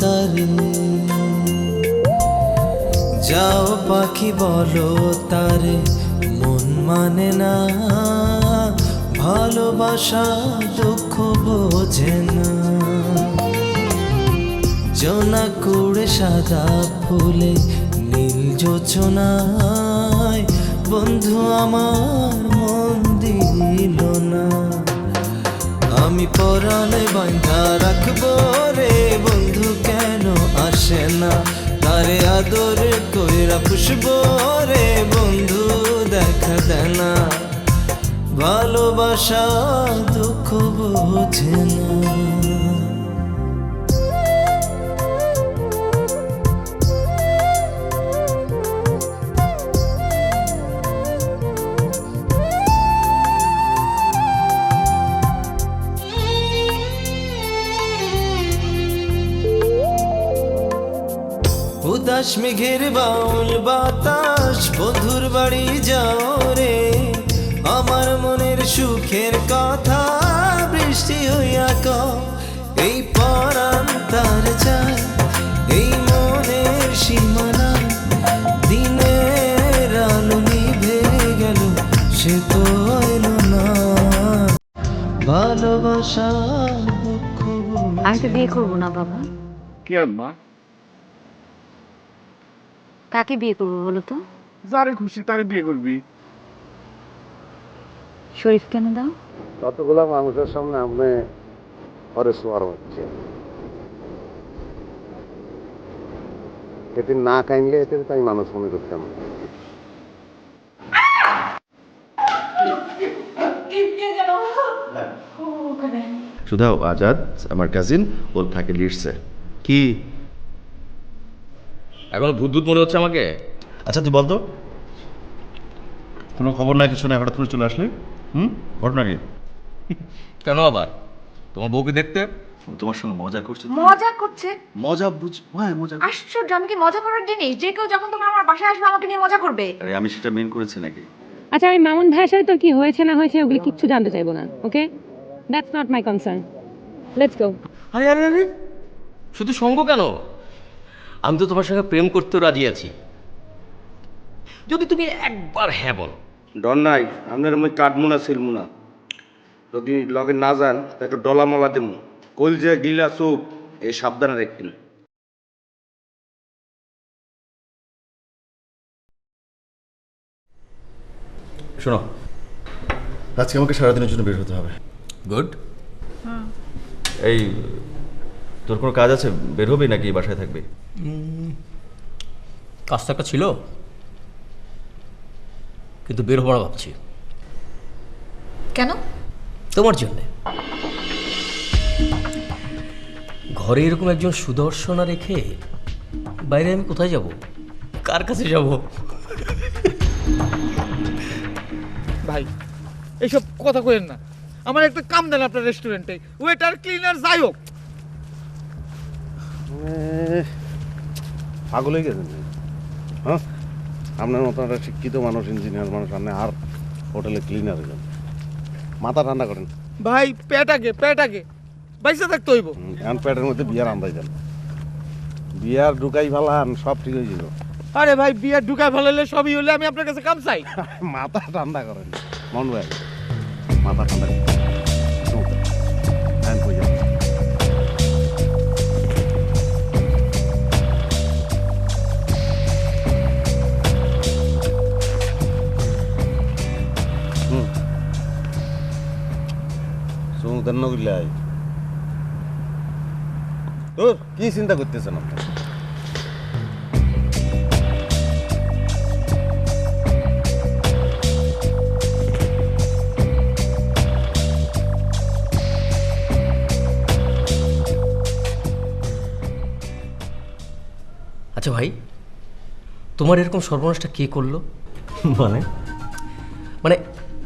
তারে যাও পাখি বলো তারে, মন মানে না। ভালোবাসা, দুঃখ বোঝে না। জোনা কুড়ে সাদা ফুলে, নীল যোচনায় বন্ধু আমার মন দিল না। আমি পরাণে বাঁধা রাখব রে বন্ধু, কেন আসে না? তারে আদর কইরা পুষবো রে বন্ধু, দেখা দেনা। ভালোবাসা, দুঃখ বোঝে না। উদাস মেঘের বাউল বাতাস বন্ধুর বাড়ি যাও রে। আমার মনের সুখের কথা বৃষ্টি হইয়া ক এই পরাণ তার যায় এই মনের সীমানা দিনের আলো নিভে গেল সে তো এলো না। ভালোবাসা আমি তো বিয়ে করব না বাবা। কি আর মা? কাকে বিয়ে করব বলো তো? যারে খুশি তারে বিয়ে করবি। শরীফ কেন দাও? ততগুলা মানুষের সামনে আপনি পরে সোয়ার হচ্ছে। এতে না কাইনলে এতে তাই মানুষ মনে করতাম সুধা আজাদ আমার কাজিন ওর থাকে লিডসে কি? এখন ভূত ভূত মনে হচ্ছে আমাকে? আচ্ছা তুই বলতো কোনো খবর নাই কিছু নাই হঠাৎ করে চলে আসলে? হুম? ঘটনা কি? কেন আবার? তোমার বউকে দেখতে? তোমার সঙ্গে মজা করছে মজা করছে? মজা বুঝ হ্যাঁ মজা আশ্চর্য আমি কি মজা করার জিনিস যে কেউ যখন তোমার আমার বাসায় আসবে আমাকে নিয়ে মজা করবে। আরে আমি সেটা মেন করেছি নাকি? আচ্ছা আমি মামুন ভাইয়ের সাথে তো কি হয়েছে না হয়েছে ওগুলো কিচ্ছু জানতে চাইব না okay that's not my concern let's go আরে আরে আরে শুধু সঙ্গ কেন? আমি তো তোমার সঙ্গে প্রেম করতেও রাজি আছি। যদি তুমি একবার হ্যাঁ বলো। ডর নাই আপনার মই কাটমুনা সিলমুনা। যদি লগে না যান তা একটু ডলা মলা দেবো কলজা গিলা চোপ এই সাবধানে রাখবেন শোনো আজকে আমাকে সারাদিনের জন্য বের হতে হবে। গুড এই তোর কোনো কাজ আছে? বের হবি নাকি বাসায় থাকবি? কাজ তো একটা ছিল কিন্তু বের না ভাবছি। কেন? তোমার জন্যে। ঘরে এরকম একজন সুদর্শনা রেখে বাইরে আমি কোথায় যাব? কার কাছে যাব? ভাই এইসব কথা কইেন না। আমার একটা কাম দেন আপনার রেস্টুরেন্টে ওয়েটার ক্লিনার যাই হোক। পাগল হয়ে গেছেন হ্যাঁ? আপনার মতো একটা শিক্ষিত মানুষ ইঞ্জিনিয়ার মানুষ আপনি আর হোটেলে ক্লিনার হয়ে মাথা ঠান্ডা করেন। ভাই পেট আগে পেট আগে বাইসা থাকতে হইব। এখন পেটের মধ্যে বিয়ার আন্দাজ দেন বিয়ার ঢুকাই ফেলান সব ঠিক হয়ে যাবে আরে ভাই বিয়ার ঢুকাই ফেলালে সবই হলে আমি আপনার কাছে কাম চাই। মাথা ঠান্ডা করেন। মন ভাই মাথা ঠান্ডা নগিলাই। ধুর, কি চিন্তা করতেছেন আচ্ছা ভাই তোমার এরকম সর্বনাশটা কে করল? মানে? মানে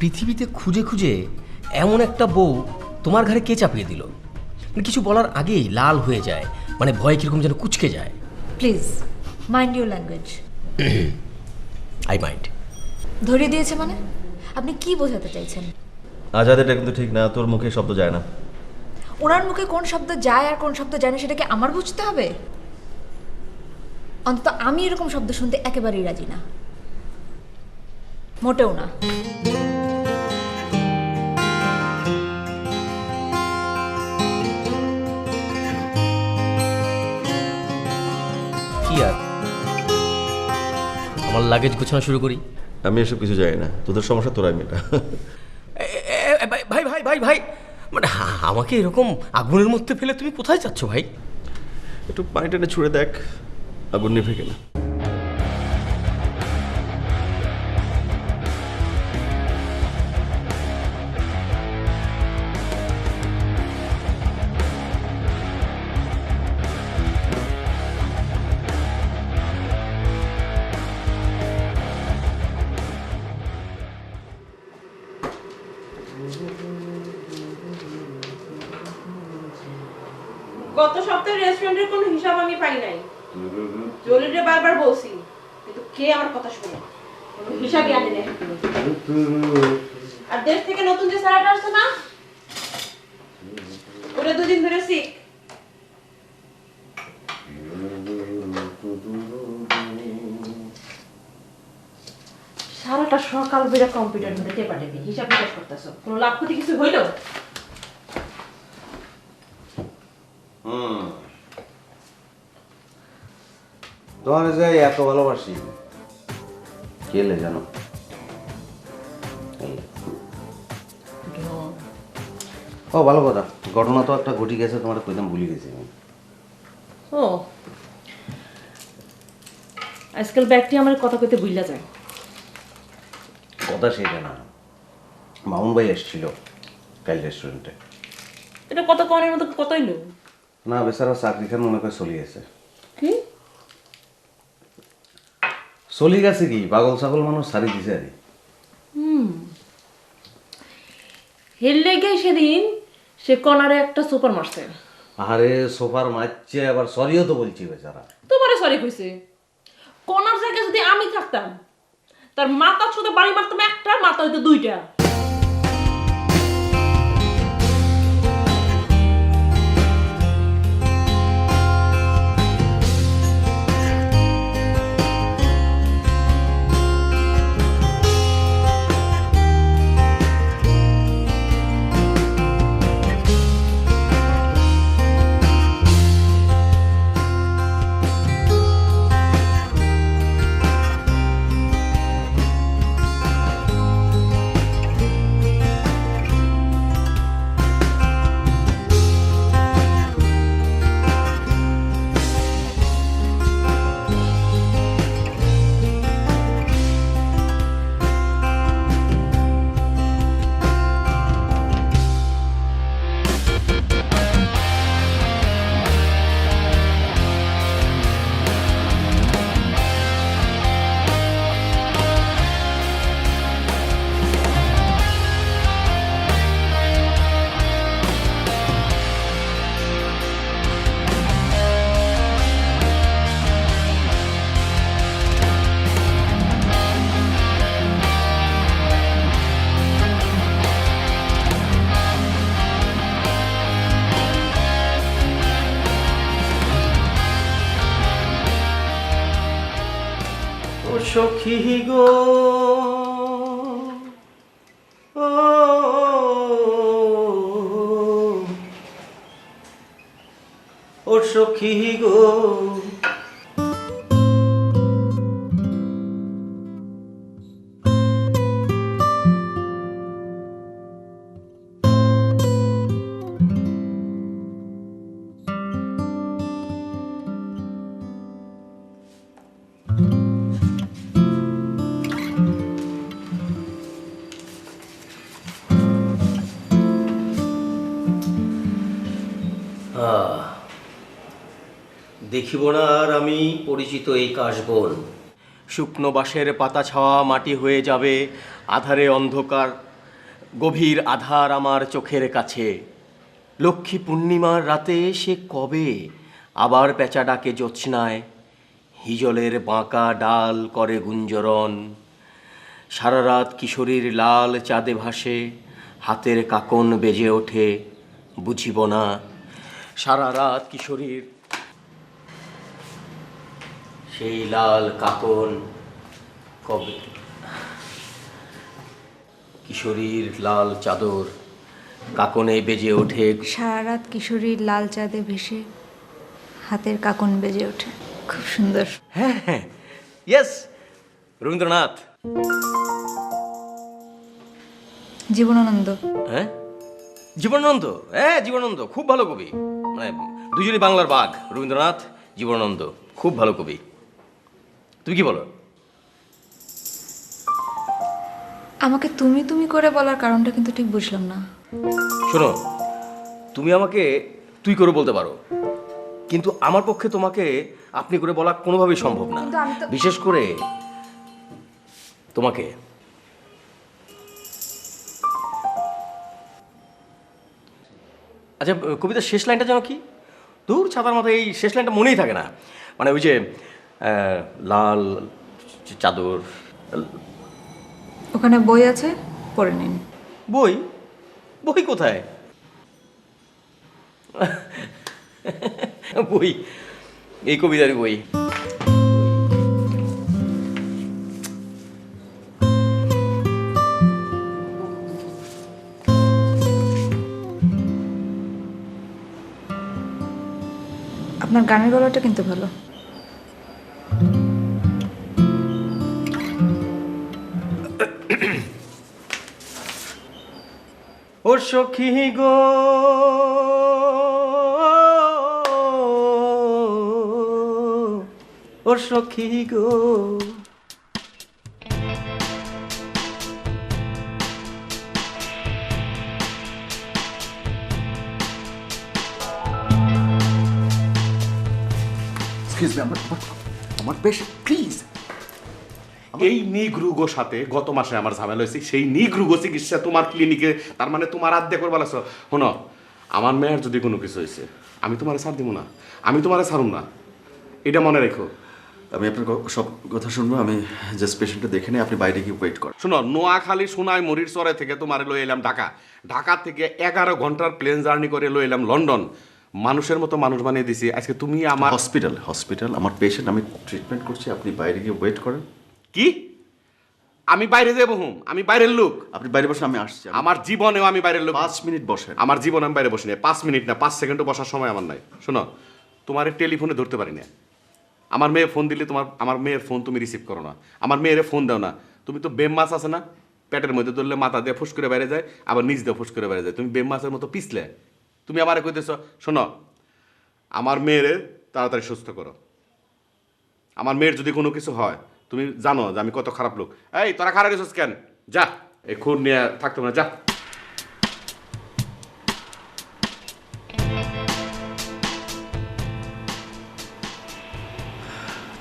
পৃথিবীতে খুঁজে খুঁজে এমন একটা বউ তোমার ঘরে কে চাপিয়ে দিল? মানে কিছু বলার আগেই লাল হয়ে যায় মানে ভয় কীরকম যেন কুচকে যায়। Please mind your language I mind ধরিয়ে দিয়েছে মানে? আপনি কি বোঝাতে চাইছেন? আজাদ এটা কিন্তু ঠিক না তোর মুখে শব্দ যায় না। ওনার মুখে কোন শব্দ যায় আর কোন শব্দ যায় না সেটাকে আমার বুঝতে হবে? অন্তত আমি এরকম শব্দ শুনতে একেবারেই রাজি না। মোটেও না। আমার লাগেজ গোছানো শুরু করি। আমি এসব কিছু জানি না। তোদের সমস্যা তোরাই মেটা ভাই ভাই ভাই ভাই মানে আমাকে এরকম আগুনের মধ্যে ফেলে তুমি কোথায় যাচ্ছ ভাই? একটু পানি টানে ছুঁড়ে দেখ আগুন নিভে কিনা। রেস্টুরেন্টের কোনো হিসাব আমি পাই নাই। জলিরে বারবার বলছি, কিন্তু কে আমার কথা শুনে? হিসাবই আনে আর দেশ থেকে নতুন যে স্যালাড আসছে না, ওটা দুদিন ধরে শিখ সারাটা সকাল বেড়ে কম্পিউটার ধরে টেপা টেপি হিসাব নিকাশ করতেছ। কোনো লাভ ক্ষতি কিছু হইল হুম তোমার যে এত ভালোবাসি কেলে জানো? ও ভালো কথা। ঘটনা তো একটা ঘটি গেছে তোমার কইতাম ভুলে গেছি আমি। ও। আজকাল ব্যাগটি আমার কথা কইতে ভুললা যায়। কথা সেটা না। মামুন ভাই এসেছিল কাল রেস্টুরেন্টে এটা কত কনের মতো কতই লো না বেচারা চাকরি খান মনে করে চলে গেছে কি? চলে গেছে কি? পাগল ছাগল মানুষ সারি দিছে আরে। হেললে গিয়ে সেদিন সে কনারে একটা সুপার মারছে। আরে সোফার মারছে আবার সরিও তো বলছি বেচারা। তোমারে সরি কইছে। কনার জায়গায় যদি আমি থাকতাম তার মাথা শুধু বাড়ি মারতাম একটা মাথা হইতো দুইটা। সখী গো। ও সখী গো। দেখিব না আর আমি পরিচিত এই কাশবন। শুকনো বাঁশের পাতা ছাওয়া মাটি হয়ে যাবে আধারে অন্ধকার, গভীর আধার আমার চোখের কাছে। লক্ষ্মী পূর্ণিমার রাতে সে কবে আবার পেঁচা ডাকে জ্যোৎস্নায়? হিজলের বাঁকা ডাল করে গুঞ্জরণ। সারা রাত কিশোরীর লাল চাঁদে ভাসে, হাতের কাকন বেজে ওঠে, বুঝিব না সারা রাত কিশোরীর। সেই লাল কাকন কবে? কিশোরীর লাল চাদর কাকনে বেজে ওঠে। সারা রাত কিশোরীর লাল চাঁদে ভেসে হাতের কাকন বেজে ওঠে। খুব সুন্দর। হ্যাঁ হ্যাঁ। ইয়েস রবীন্দ্রনাথ। জীবনানন্দ। হ্যাঁ? জীবনানন্দ? হ্যাঁ জীবনানন্দ। খুব ভালো কবি। মানে দুজনই বাংলার বাঘ রবীন্দ্রনাথ জীবনানন্দ। খুব ভালো কবি। তুমি কি বলো? আমাকে তুমি তুমি করে বলার কারণটা কিন্তু ঠিক বুঝলাম না। শোনো তুমি আমাকে তুই করে বলতে পারো। কিন্তু আমার পক্ষে তোমাকে আপনি করে বলা কোনোভাবেই সম্ভব না। বিশেষ করে তোমাকে। আচ্ছা কবিতার শেষ লাইনটা যেন কি? দূর ছাতার মাথায় এই শেষ লাইনটা মনেই থাকে না। মানে ওই যে লাল চাদর ওখানে বই আছে? পড়ে নিন। বই? বই কোথায়? বই। এই কবিতার বই। আপনার গানের গলাটা কিন্তু ভালো। ও সখী গো ও সখী গো। মি আমার আমার পেশেন্ট প্লিজ এই নিগ্রুগোর সাথে গত মাসে আমার ঝামেলা হয়েছে। সেই নিগ্রুগো চিকিৎসা তোমার ক্লিনিকে তার মানে তোমার আদ্যা করবার লাগছো। শোনো আমার মেয়ের যদি কোনো কিছু হয়েছে আমি তোমার ছাড় দিব না। আমি তোমার ছাড়ুম না। এটা মনে রেখো। আমি আপনার সব কথা শুনব আমি জাস্ট পেশেন্টটা দেখে নিই আপনি বাইরে গিয়ে ওয়েট করেন। শোনো নোয়াখালী সোনাই মরির চরে থেকে তোমার লয়ে এলাম ঢাকা। ঢাকা থেকে এগারো ঘণ্টার প্লেন জার্নি করে লয়ে এলাম লন্ডন। মানুষের মতো মানুষ বানিয়ে দিছি। আজকে তুমি আমার হসপিটাল হসপিটাল আমার পেশেন্ট আমি ট্রিটমেন্ট করছি আপনি বাইরে গিয়ে ওয়েট করেন। কি? আমি বাইরে যাব হুম আমি বাইরের লোক। আপনি বাইরে বসে আমি আসছি। আমার জীবনেও আমি বাইরের লোক পাঁচ মিনিট বসেন। আমার জীবন আমি বাইরে বসি নাই পাঁচ মিনিট না পাঁচ সেকেন্ডও বসার সময় আমার নাই। শোনো তোমার টেলিফোনে ধরতে পারি না আমার মেয়ে ফোন দিলে তোমার আমার মেয়ের ফোন তুমি রিসিভ করো না। আমার মেয়ের ফোন দাও না। তুমি তো বেম মাছ আছে না? পেটের মধ্যে ধরলে মাথা দিয়ে ফুস করে বাইরে যায় আবার নিজ দিয়ে ফুস করে বাইরে যায়। তুমি বেম মাছের মতো পিছলে। তুমি আমার কইতেছ, শোনো, আমার মেয়ের তাড়াতাড়ি সুস্থ করো। আমার মেয়ের যদি কোনো কিছু হয়, তুমি জানো যে আমি কত খারাপ লোক। এই, তোরা খারাপ রেছিস কেন? যা, এই খুন নিয়ে থাকতো না যা।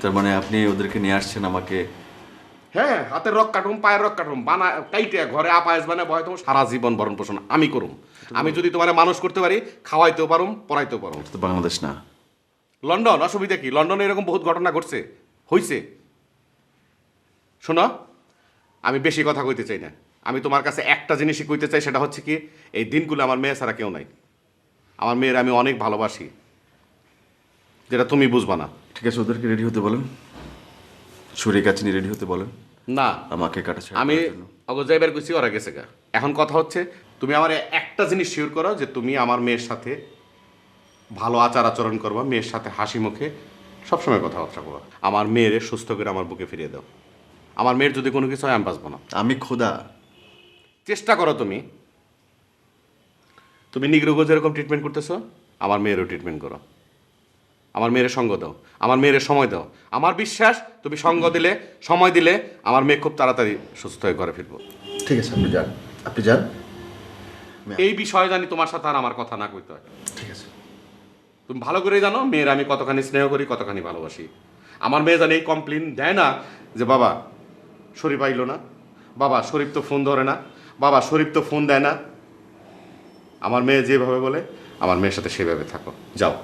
তার মানে আপনি ওদেরকে নিয়ে আসছেন আমাকে হ্যাঁ হাতের রক কাটুম পায়ের রক কাটুম বানা কাইটে ঘরে আপায়েস বানা ভয় তোমার সারা জীবন ভরণ পোষণ আমি করুম। আমি যদি তোমার মানুষ করতে পারি খাওয়াইতেও পারুম পড়াইতেও পারুম। তো বাংলাদেশ না। লন্ডন অসুবিধা কি? লন্ডনে এরকম বহুত ঘটনা ঘটছে হইছে। শোনো আমি বেশি কথা কইতে চাই না। আমি তোমার কাছে একটা জিনিসই কইতে চাই সেটা হচ্ছে কি এই দিনগুলো আমার মেয়ে ছাড়া কেউ নাই। আমার মেয়ের আমি অনেক ভালোবাসি যেটা তুমি বুঝবা না। ঠিক আছে ওদেরকে রেডি হতে বলেন। ছুরি কাছে রেডি হতে বলেন। না। আমাকে কাটা আমি অগজাইবার গুছি ওরা গেছে গা। এখন কথা হচ্ছে তুমি আমার একটা জিনিস শিওর করো যে তুমি আমার মেয়ের সাথে ভালো আচার আচরণ করবা মেয়ের সাথে হাসি মুখে সবসময় কথাবার্তা করবা আমার মেয়েরে সুস্থ করে আমার বুকে ফিরিয়ে দাও। আমার মেয়ের যদি কোনো কিছু হয় আমি বাঁচবো না। আমি খোদা। চেষ্টা করো তুমি। তুমি নিগ্রোগো যেরকম ট্রিটমেন্ট করতেছো আমার মেয়েরও ট্রিটমেন্ট করো। আমার মেয়ের সঙ্গ দাও। আমার মেয়ের সময় দাও। আমার বিশ্বাস তুমি সঙ্গ দিলে সময় দিলে আমার মেয়ে খুব তাড়াতাড়ি সুস্থ হয়ে ঘরে ফিরবো। ঠিক আছে আপনি যান। আপনি যান। এই বিষয়ে জানি তোমার সাথে আর আমার কথা না কইতে হয়। ঠিক আছে। তুমি ভালো করে জানো মেয়ের আমি কতখানি স্নেহ করি কতখানি ভালোবাসি। আমার মেয়ে জানি এই কমপ্লেন দেয় না যে বাবা শরীফ আইলো না। বাবা শরীফ তো ফোন ধরে না। বাবা শরীফ তো ফোন দেয় না। আমার মেয়ে যেভাবে বলে আমার মেয়ের সাথে সেভাবে থাকো। যাও।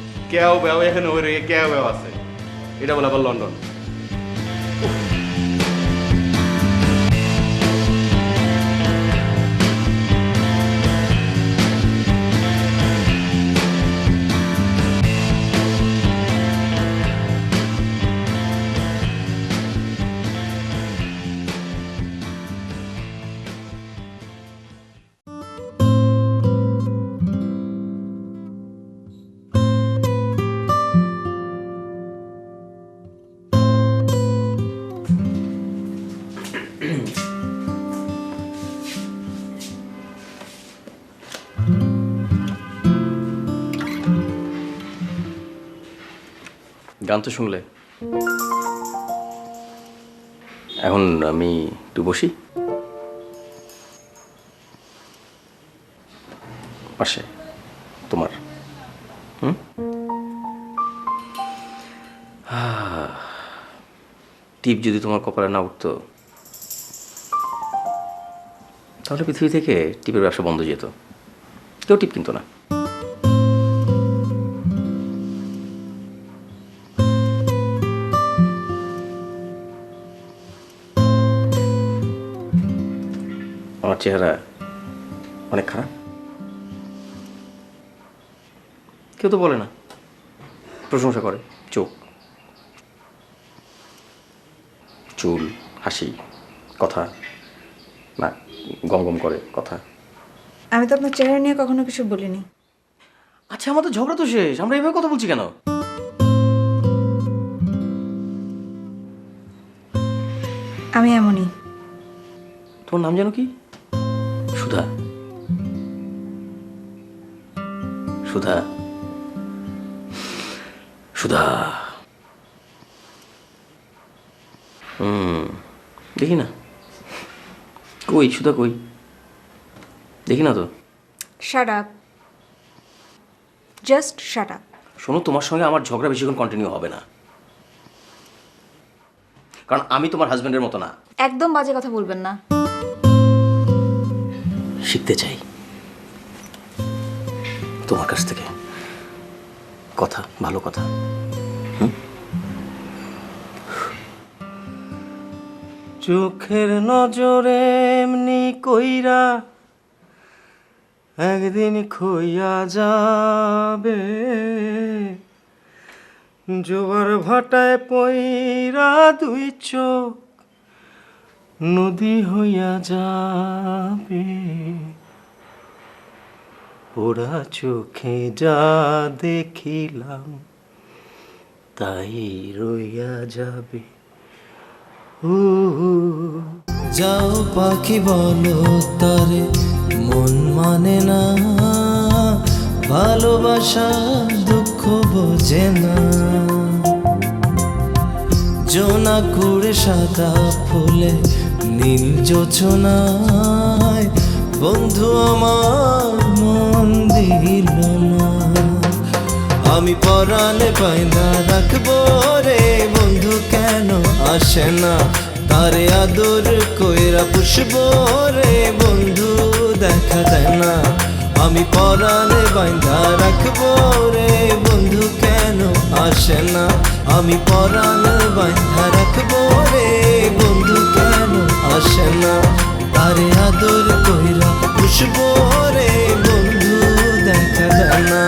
কেউ বেও এখানে ওই রে কেউ বেও আছে। এটা বলে আবার লন্ডন। গান তো শুনলে? এখন আমি একটু বসি। পাশে, তোমার। হুম? টিপ যদি তোমার কপালে না উঠতো, তাহলে পৃথিবী থেকে টিপের ব্যবসা বন্ধ যেত। কেউ টিপ কিনতো না। চেহারা অনেক খারাপ। কেউ তো বলে না। প্রশংসা করে। চোখ। চুল হাসি কথা। না গম গম করে কথা। আমি তো আপনার চেহারা নিয়ে কখনো কিছু বলিনি। আচ্ছা আমাদের ঝগড়া তো শেষ। আমরা এইভাবে কথা বলছি কেন? আমি এমনই। তোর নাম জানো কি? সুধা। সুধা। হুম দেখি না। কই সুধা কই? দেখি না তো। Shut up just shut up শোনো তোমার সঙ্গে আমার ঝগড়া বেশিক্ষণ কন্টিনিউ হবে না। কারণ আমি তোমার হাজবেন্ডের মতো না। একদম বাজে কথা বলবেন না। শিখতে চাই। তোমার কাছ থেকে। কথা, ভালো কথা। চোখের নজরে এমনি কইরা একদিন খইয়া যাবে। জোয়ার ভাটায় পইরা দুই চোখ নদী হইয়া যাবে। ওরা চোখে যা দেখিলাম, তাই রইয়া যাবে। যাও পাখি বলো তারে, মন মানে না। ভালোবাসা, দুঃখ বোঝে না। জোনা কুড়ে সাদা ফুলে, নীল যোচনায় বন্ধু আমার দিল না আমি পরাণে পায়না রাখব রে বন্ধু, কেন আসে না? তারে আদর কইরা পুষবো রে বন্ধু, দেখা দেয় না। আমি পরাণে বাইন্ধা রাখব রে বন্ধু, কেন আসে না? আমি পরাণে বাইন্ধা রাখব রে বন্ধু, কেন আসে না? তারে আদর কইরা পুষবো சொன்னா